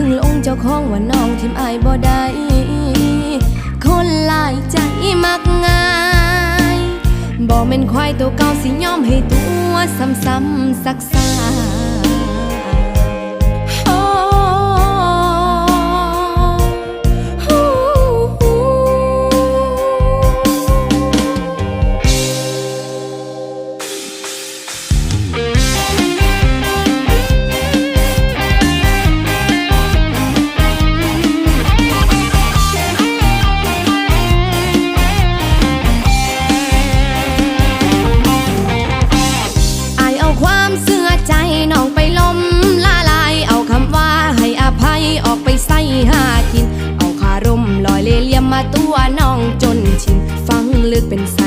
พึ่งลงเจ้าของว่าน้องทิมอายบ่ได้คนหลายใจมักง่ายบ่เป็นควายตัวเก่าสิยอมให้ตัวซ้ำๆสัก มาตัวน้องจนชินฟังลึกเป็นส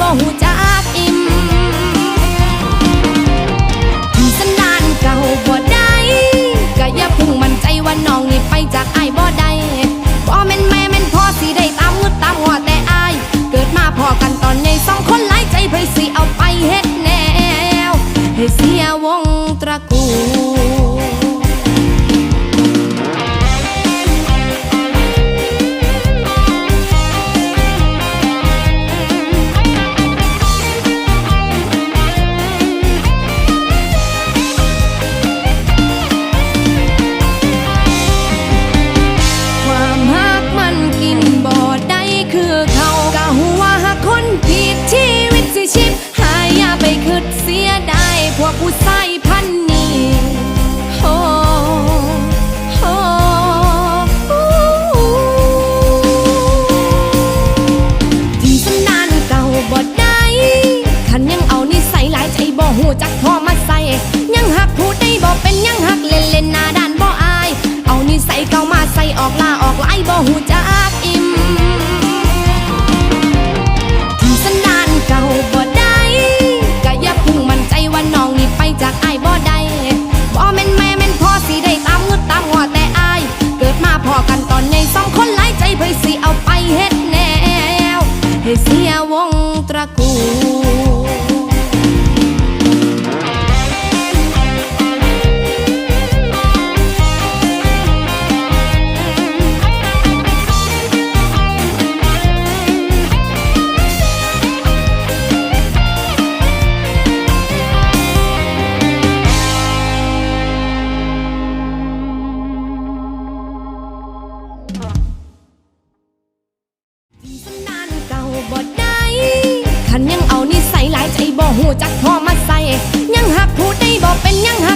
บ่หูใจ จักพอมาใส่ยังหักผู้ได้บอกเป็นยังหัก